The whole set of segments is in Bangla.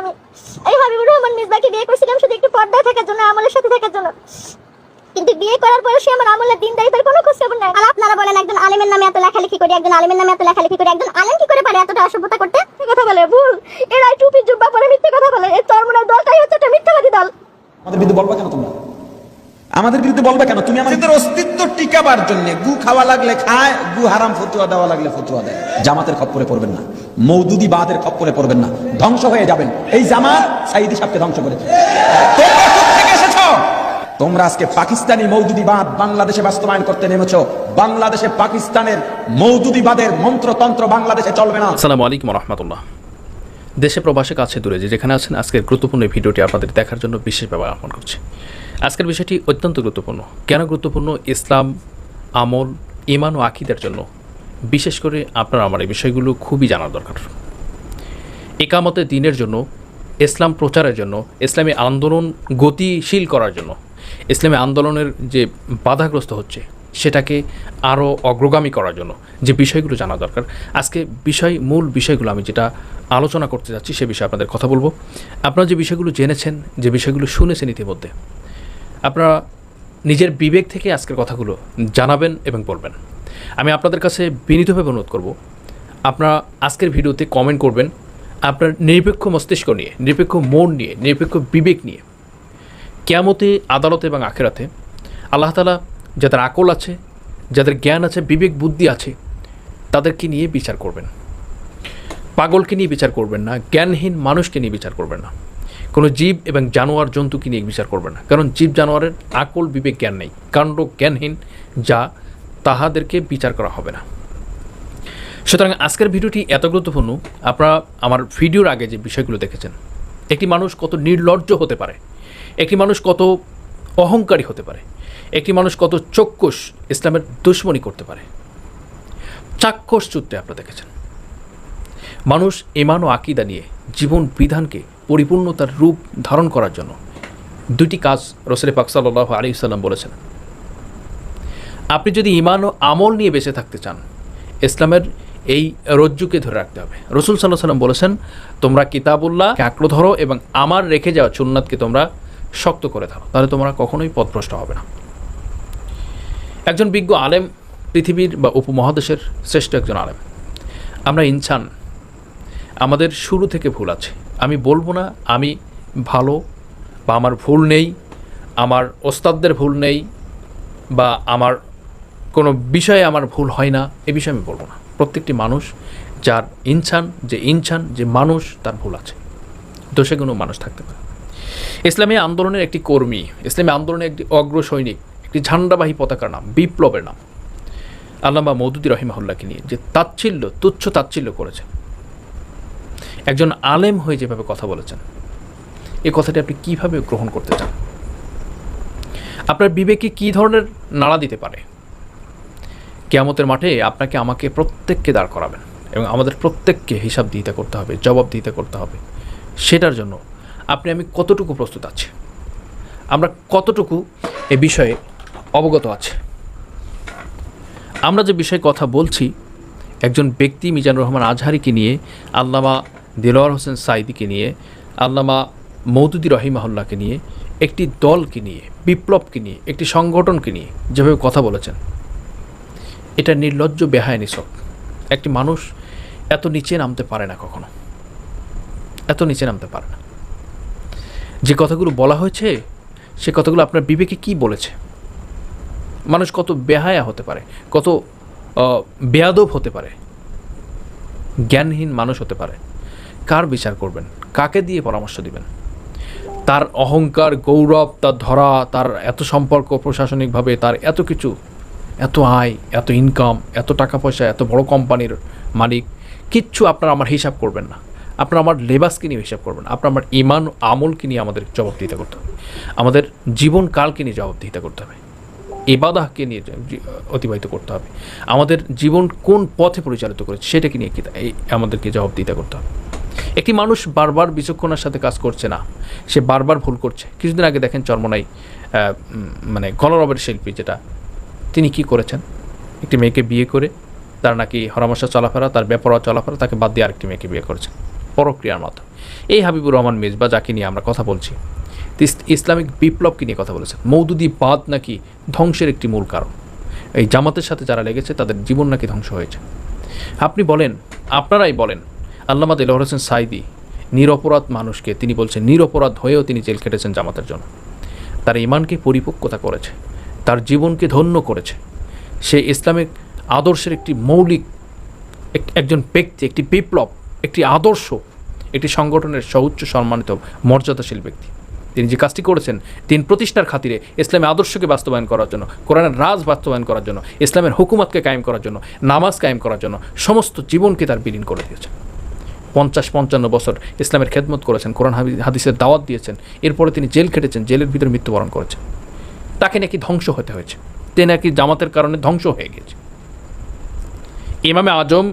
আমি এই হাবিবুর রহমান মিসবাকে বিয়ে করছিলাম শুধু একটু পর্দায় থাকার জন্য, আমলের সাথে থাকার জন্য। কিন্তু বিয়ে করার পরে সে আমার আমলের দিন দায়িত্বের কোনো খোঁজ খবর নাই আর আপনারা বলেন, একজন আলেমের নামে এত লেখালেখি করে, একজন আলেমের নামে এত লেখালেখি করে, একজন আলেম কি করে পারে এতটা অসভ্যতা করতে? কথা বলে, ভুল। এরা টুপি জুব্বা পরে মিথ্যে কথা বলে। এর চরমনের দলটাই হচ্ছে একটা মিথ্যাবাদী দল। আমাদের বিদ্যুৎ বলবা কেন তোমরা? আমাদের বিরুদ্ধে বলবে কেন? তুমি আমাদের অস্তিত্ব টিকাবার জন্য গু খাওয়া লাগলে খায় গু হারাম ফতুয়া দেওয়া লাগলে ফতুয়া দেয়। জামাতের খপ্পরে পড়বেন না। মৌদুদি বাদের খপ্পরে পড়বেন না। ধ্বংস হয়ে যাবেন। এই জামাত সাইদি সাহেবকে ধ্বংস করেছে। তোমরা কোত্থেকে এসেছ? তোমরা আজকে পাকিস্তানি মৌদুদিবাদ বাংলাদেশে বাস্তবায়ন করতে নেমেছ। বাংলাদেশে পাকিস্তানের মৌদুদিবাদের মন্ত্রতন্ত্র বাংলাদেশে চলবে না। আসসালামু আলাইকুম রহমতুল্লাহ দেশে প্রবাসে কাছে দূরে যে যেখানে আছেন আজকের গুরুত্বপূর্ণ এই ভিডিওটি আপনাদের দেখার জন্য বিশেষভাবে আহ্বান করছি। আজকের বিষয়টি অত্যন্ত গুরুত্বপূর্ণ। কেন গুরুত্বপূর্ণ? ইসলাম, আমল ইমান ও আকিদের জন্য। বিশেষ করে আপনার আমার এই বিষয়গুলো খুবই জানার দরকার। একামতে দিনের জন্য, ইসলাম প্রচারের জন্য, ইসলামী আন্দোলন গতিশীল করার জন্য, ইসলামী আন্দোলনের যে বাধাগ্রস্ত হচ্ছে, সেটাকে আরও অগ্রগামী করার জন্য যে বিষয়গুলো জানা দরকার। আজকে বিষয়, মূল বিষয়গুলো আমি যেটা আলোচনা করতে যাচ্ছি সে বিষয়ে আপনাদের কথা বলব। আপনারা যে বিষয়গুলো জেনেছেন, যে বিষয়গুলো শুনেছেন ইতিমধ্যে আপনারা নিজের বিবেক থেকে আজকের কথাগুলো জানাবেন এবং বলবেন। আমি আপনাদের কাছে বিনীতভাবে অনুরোধ করব, আপনারা আজকের ভিডিওতে কমেন্ট করবেন আপনার নিরপেক্ষ মস্তিষ্ক নিয়ে, নিরপেক্ষ মন নিয়ে, নিরপেক্ষ বিবেক নিয়ে। কেয়ামতে, আদালতে এবং আখেরাতে আল্লাহ তালা যাদের আকল আছে, যাদের জ্ঞান আছে, বিবেক, বুদ্ধি আছে, তাদেরকে নিয়ে বিচার করবেন। পাগলকে নিয়ে বিচার করবেন না, জ্ঞানহীন মানুষকে নিয়ে বিচার করবেন না। কোনো জীব এবং জানোয়ার জন্তুকে নিয়ে বিচার করবে না। কারণ জীব জানোয়ারের আকল বিবেক জ্ঞান নেই, কাণ্ড জ্ঞানহীন, যা তাহাদেরকে বিচার করা হবে না। সুতরাং আজকের ভিডিওটি এত গুরুত্বপূর্ণ, আপনারা আমার ভিডিওর আগে যে বিষয়গুলো দেখেছেন, একটি মানুষ কত নির্লজ্জ হতে পারে, একটি মানুষ কত অহংকারী হতে পারে, একটি মানুষ কত চক্ষুষ ইসলামের দুশ্মনী করতে পারে। চাক্ষুষ চুত্তে আপনারা দেখেছেন। মানুষ ইমান ও আকিদা নিয়ে জীবন বিধানকে পরিপূর্ণতার রূপ ধারণ করার জন্য দুটি কাজ রসুল পাক সাল্লাহ আলী সাল্লাম বলেছেন। আপনি যদি ইমান ও আমল নিয়ে বেঁচে থাকতে চান, ইসলামের এই রজ্জুকে ধরে রাখতে হবে। রসুল সাল্লাহ সাল্লাম বলেছেন, তোমরা কিতাবুল্লাহ আঁকড়ো ধরো এবং আমার রেখে যাওয়া সুন্নাতকে তোমরা শক্ত করে ধরো, তাহলে তোমরা কখনোই পথভ্রষ্ট হবে না। একজন বিজ্ঞ আলেম পৃথিবীর বা উপমহাদেশের শ্রেষ্ঠ একজন আলেম। আমরা ইনসান আমাদের শুরু থেকে ভুল আছে। আমি বলব না, আমি ভালো বা আমার ভুল নেই, আমার ওস্তাদদের ভুল নেই বা আমার কোনো বিষয়ে আমার ভুল হয় না, এ বিষয়ে আমি বলব না। প্রত্যেকটি মানুষ, যার ইনসান, যে ইনসান, যে মানুষ, তার ভুল আছে। দোষে কোনো মানুষ থাকতে পারে ইসলামী আন্দোলনের একটি কর্মী, ইসলামী আন্দোলনের একটি অগ্র সৈনিক, একটি ঝান্ডাবাহী পতাকার নাম, বিপ্লবের নাম, আল্লামা মৌদুদি রহিমাহুল্লাহকে নিয়ে যে তাচ্ছিল্য, তুচ্ছ তাচ্ছিল্য করেছেন। একজন আলেম হয়ে যেভাবে কথা বলেছেন এই কথাটি আপনি কীভাবে গ্রহণ করতে চান? আপনার বিবেকে কী ধরনের নাড়া দিতে পারে? কেয়ামতের মাঠে আপনাকে আমাকে প্রত্যেককে দাঁড় করাবেন এবং আমাদের প্রত্যেককে হিসাব দিতে করতে হবে জবাব দিতে করতে হবে। সেটার জন্য আপনি, আমি কতটুকু প্রস্তুত আছি? আমরা কতটুকু এ বিষয়ে অবগত আছে? আমরা যে বিষয়ে কথা বলছি, একজন ব্যক্তি মিজানুর রহমান আজহারিকে নিয়ে আল্লামা দিলওয়ার হোসেন সাইদিকে নিয়ে, আল্লামা মৌদুদি রহিমাহুল্লাহকে নিয়ে, একটি দলকে নিয়ে, বিপ্লবকে নিয়ে, একটি সংগঠনকে নিয়ে যেভাবে কথা বলেছেন। এটা নির্লজ্জ বেহায় নিছক একটি মানুষ এত নিচে নামতে পারে না কখনো। এত নিচে নামতে পারে না। যে কথাগুলো বলা হয়েছে, সে কথাগুলো আপনার বিবেকে কি বলেছে? মানুষ কত বেহায়া হতে পারে, কত বেয়াদব হতে পারে, জ্ঞানহীন মানুষ হতে পারে কার বিচার করবেন? কাকে দিয়ে পরামর্শ দিবেন? তার অহংকার, গৌরব, তার ধরা, তার এত সম্পর্ক প্রশাসনিকভাবে, তার এত কিছু, এত আয়, এত ইনকাম এত টাকা পয়সা, এত বড় কোম্পানির মালিক, কিচ্ছু আপনারা আমার হিসাব করবেন না। আপনারা আমার লেবাসকে নিয়ে হিসাব করবেন আপনার আমার ইমান আমলকে নিয়ে আমাদের জবাবদিহিতা করতে হবে। আমাদের জীবনকালকে নিয়ে জবাবদিহিতা করতে হবে। এবাদাহকে নিয়ে অতিবাহিত করতে হবে। আমাদের জীবন কোন পথে পরিচালিত করেছে সেটাকে নিয়ে আমাদেরকে জবাবদিহিতা করতে হবে। একটি মানুষ বারবার বিচক্ষণার সাথে কাজ করছে না। সে বারবার ভুল করছে। কিছুদিন আগে দেখেন চর্মনাই মানে গণরবের শিল্পী যেটা, তিনি কি করেছেন? একটি মেয়েকে বিয়ে করে তার নাকি হরামশা চলাফেরা, তার বেপরোয়া চলাফেরা, তাকে বাদ দিয়ে আরেকটি মেয়েকে বিয়ে করেছেন। পরক্রিয়ার মাধ্যমে এই হাবিবুর রহমান মেজবা যাকে নিয়ে আমরা কথা বলছি ইসলামিক বিপ্লবকে নিয়ে কথা বলেছেন। মৌদুদি বাদ নাকি ধ্বংসের একটি মূল কারণ। এই জামাতের সাথে যারা লেগেছে, তাদের জীবন নাকি ধ্বংস হয়েছে। আপনি বলেন, আপনারাই বলেন আল্লামা দিলহর হোসেন সাইদি নিরপরাধ মানুষকে, তিনি বলছেন, নিরপরাধ হয়েও তিনি জেল কেটেছেন জামাতের জন্য। তার ইমানকে পরিপক্কতা করেছে, তার জীবনকে ধন্য করেছে। সে ইসলামিক আদর্শের একটি মৌলিক, এক- একজন ব্যক্তি, একটি বিপ্লব, একটি আদর্শ, একটি সংগঠনের সউচ্চ সম্মানিত, মর্যাদাশীল ব্যক্তি। তিনি যে কাজটি করেছেন দিন প্রতিষ্ঠার খাতিরে ইসলামের আদর্শকে বাস্তবায়ন করার জন্য, কোরআনের রাজ বাস্তবায়ন করার জন্য, ইসলামের হুকুমাতকে কায়েম করার জন্য, নামাজ কায়েম করার জন্য, সমস্ত জীবনকে তার বিলীন করে দিয়েছেন। পঞ্চাশ, পঞ্চান্ন বছর ইসলামের খেদমত করেছেন, কোরআন হাদিসের দাওয়াত দিয়েছেন, এরপরে তিনি জেল খেটেছেন, জেলের ভিতরে মৃত্যুবরণ করেছেন। তাকে নাকি ধ্বংস হতে হয়েছে। তে নাকি জামাতের কারণে ধ্বংস হয়ে গেছে। ইমামে আজম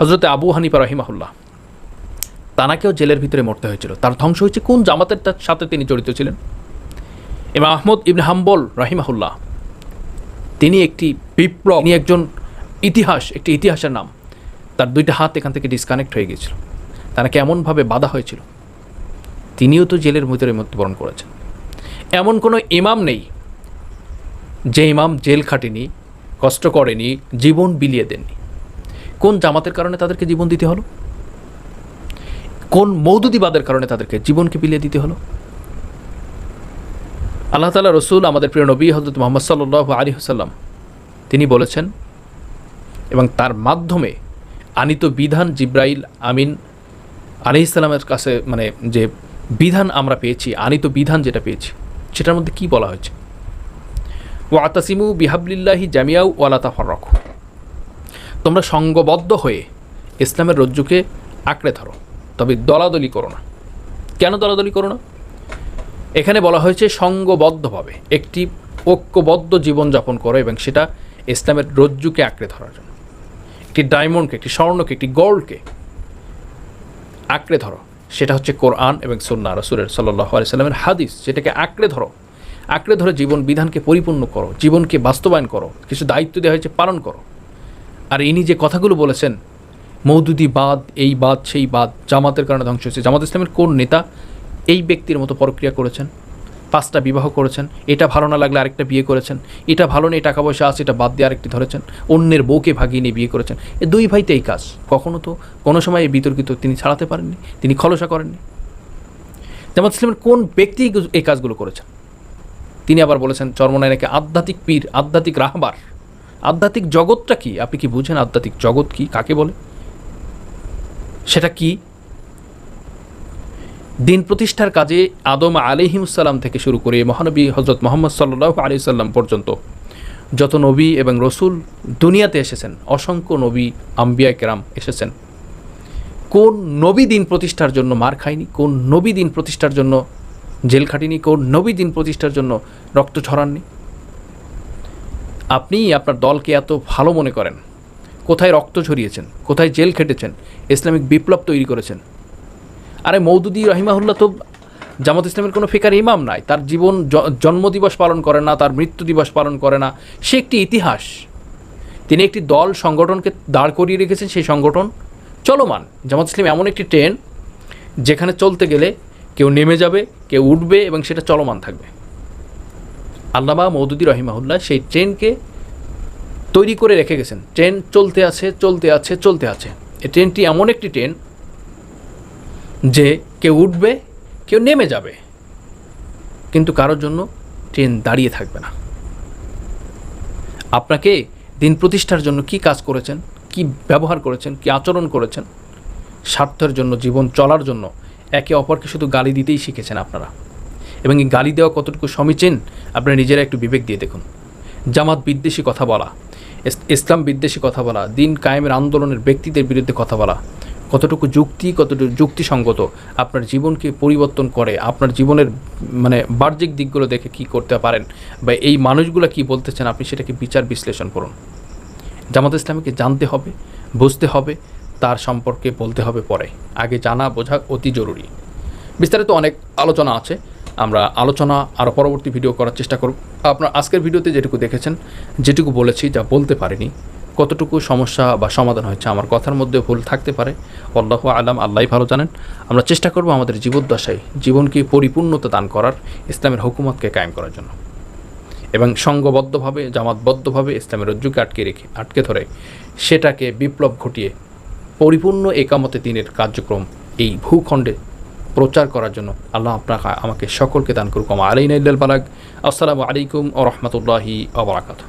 হজরতে আবু হানিফা রহিমাহুল্লাহ, তানাকেও জেলের ভিতরে মরতে হয়েছিল। তার ধ্বংস হয়েছে কোন জামাতের তার সাথে তিনি জড়িত ছিলেন? ইমাম আহমদ ইবনে হাম্বল রহিমাহুল্লাহ, তিনি একটি বিপ্লব, তিনি একজন ইতিহাস, একটি ইতিহাসের নাম। তার দুইটা হাত এখান থেকে ডিসকানেক্ট হয়ে গিয়েছিল। তাকে এমনভাবে বাধা হয়েছিল, তিনিও তো জেলের ভিতরে মৃত্যুবরণ করেছেন। এমন কোনো ইমাম নেই যে ইমাম জেল খাটেনি, কষ্ট করেনি, জীবন বিলিয়ে দেননি। কোন জামাতের কারণে তাদেরকে জীবন দিতে হলো? কোন মৌদুদিবাদের কারণে তাদেরকে জীবনকে বিলিয়ে দিতে হলো? আল্লাহ তালা রসুল আমাদের প্রিয় নবী হজরত মোহাম্মদ সাল্লাহ আলী হাসাল্লাম তিনি বলেছেন, এবং তার মাধ্যমে আনিত বিধান জিব্রাইল আমিন আলি ইসলামের কাছে মানে যে বিধান আমরা পেয়েছি, আনিত বিধান যেটা পেয়েছি, সেটার মধ্যে কি বলা হয়েছে? ও আতাসিমু বিহাবলিল্লাহি জামিয়াউ ওয়ালা তাফাররক। তোমরা সঙ্গবদ্ধ হয়ে ইসলামের রজ্জুকে আঁকড়ে ধরো, তবে দলাদলি করো না। কেন দলাদলি করো না? এখানে বলা হয়েছে সঙ্গবদ্ধভাবে, একটি ঐক্যবদ্ধ জীবনযাপন করো এবং সেটা ইসলামের রজ্জুকে আঁকড়ে ধরার জন্য। একটি ডায়মন্ডকে একটি স্বর্ণকে, একটি গোল্ডকে আঁকড়ে ধরো। সেটা হচ্ছে কোরআন এবং সন্না রসুলের সাল্লাহ সাল্লামের হাদিস। যেটাকে আঁকড়ে ধরো। আঁকড়ে ধরে জীবন বিধানকে পরিপূর্ণ করো, জীবনকে বাস্তবায়ন করো, কিছু দায়িত্ব দেওয়া হয়েছে পালন করো। আর ইনি যে কথাগুলো বলেছেন, মৌদুদি বাদ, এই বাদ, সেই বাদ, জামাতের কারণে ধ্বংস হয়েছে। জামাত ইসলামের কোন নেতা এই ব্যক্তির মতো প্রক্রিয়া করেছেন? পাঁচটা বিবাহ করেছেন, এটা ভালো না লাগলে আরেকটা বিয়ে করেছেন, এটা ভালো নেই, টাকা পয়সা আছে, এটা বাদ দিয়ে আরেকটি ধরেছেন, অন্যের বউকে ভাগিয়ে নিয়ে বিয়ে করেছেন। এ দুই ভাইতে এই কাজ, কখনো তো, কোনো সময় এই বিতর্কিত তিনি ছাড়াতে পারেননি, তিনি খলসা করেননি। জামাত ইসলামের কোন ব্যক্তি এই কাজগুলো করেছেন? তিনি আবার বলেছেন, চর্মনায় নাকি আধ্যাত্মিক পীর, আধ্যাত্মিক রাহবার। আধ্যাত্মিক জগৎটা কি? আপনি কি বুঝেন আধ্যাত্মিক জগৎ কি? কাকে বলে? সেটা কি? দিন প্রতিষ্ঠার কাজে আদম আলিহিমসাল্লাম থেকে শুরু করে মহানবী হজরত মোহাম্মদ সাল্লাহ আলি সাল্লাম পর্যন্ত যত নবী এবং রসুল দুনিয়াতে এসেছেন, অসংখ্য নবী, আম্বিয়া কেরাম এসেছেন। কোন নবী দিন প্রতিষ্ঠার জন্য মার খায়নি? কোন নবী দিন প্রতিষ্ঠার জন্য জেল খাটিনি? কোন নবী দিন প্রতিষ্ঠার জন্য রক্ত ছড়াননি আপনি, আপনার দলকে এত ভালো মনে করেন? কোথায় রক্ত ঝরিয়েছেন? কোথায় জেল খেটেছেন? ইসলামিক বিপ্লব তৈরি করেছেন? আরে মৌদুদি রহিমাহুল্লাহ তো জামাত ইসলামের কোনো ফিকার ইমাম নাই। তার জীবন জন্মদিবস পালন করে না, তার মৃত্যু দিবস পালন করে না। সে একটি ইতিহাস। তিনি একটি দল সংগঠনকে দাঁড় করিয়ে রেখেছেন, সেই সংগঠন চলমান। জামাত ইসলাম এমন একটি ট্রেন যেখানে চলতে গেলে কেউ নেমে যাবে, কেউ উঠবে এবং সেটা চলমান থাকবে। আল্লামা মৌদুদি রহিমাহুল্লাহ সেই ট্রেনকে তৈরি করে রেখে গেছেন। ট্রেন চলতে আছে চলতে আছে চলতে আছে। এই ট্রেনটি এমন একটি ট্রেন যে কেউ উঠবে, কেউ নেমে যাবে। কিন্তু কারোর জন্য ট্রেন দাঁড়িয়ে থাকবে না। আপনাকে দিন প্রতিষ্ঠার জন্য কি কাজ করেছেন, কি ব্যবহার করেছেন, কি আচরণ করেছেন, স্বার্থের জন্য, জীবন চলার জন্য একে অপরকে শুধু গালি দিতেই শিখেছেন আপনারা। এবং এই গালি দেওয়া কতটুকু সমীচীন, আপনারা নিজেরা একটু বিবেক দিয়ে দেখুন। জামাত বিদ্বেষী কথা বলা ইসলাম বিদ্বেষী কথা বলা, দিন কায়েমের আন্দোলনের ব্যক্তিদের বিরুদ্ধে কথা বলা কতটুকু যুক্তি, কতটুকু যুক্তিসঙ্গত আপনার জীবনকে পরিবর্তন করে, আপনার জীবনের মানে বাহ্যিক দিকগুলো দেখে কি করতে পারেন বা এই মানুষগুলো কি বলতেছেন আপনি সেটাকে বিচার বিশ্লেষণ করুন। জামাত ইসলামীকে জানতে হবে, বুঝতে হবে, তার সম্পর্কে বলতে হবে পরে। আগে জানা, বোঝা অতি জরুরি। বিস্তারিত অনেক আলোচনা আছে, আমরা আলোচনা আরও পরবর্তী ভিডিও করার চেষ্টা করব। আপনার আজকের ভিডিওতে যেটুকু দেখেছেন, যেটুকু বলেছি যা বলতে পারিনি কতটুকু সমস্যা বা সমাধান হয়েছে আমার কথার মধ্যে ভুল থাকতে পারে। আল্লাহ আলাম আল্লাহ ভালো জানেন। আমরা চেষ্টা করব আমাদের জীবদ্দশায় জীবনকে পরিপূর্ণতা দান করার, ইসলামের হুকুমতকে কায়েম করার জন্য। এবং সঙ্গবদ্ধভাবে, জামাতবদ্ধভাবে ইসলামের রজ্জুকে আটকে রেখে, আটকে ধরে সেটাকে বিপ্লব ঘটিয়ে পরিপূর্ণ একামতে দিনের কার্যক্রম এই ভূখণ্ডে প্রচার করার জন্য আল্লাহ আপনাকে, আমাকে সকলকে দান করুক। আলাইনাইল বালাগ। আসসালামু আলাইকুম ও রহমতুল্লাহি আবরাকাত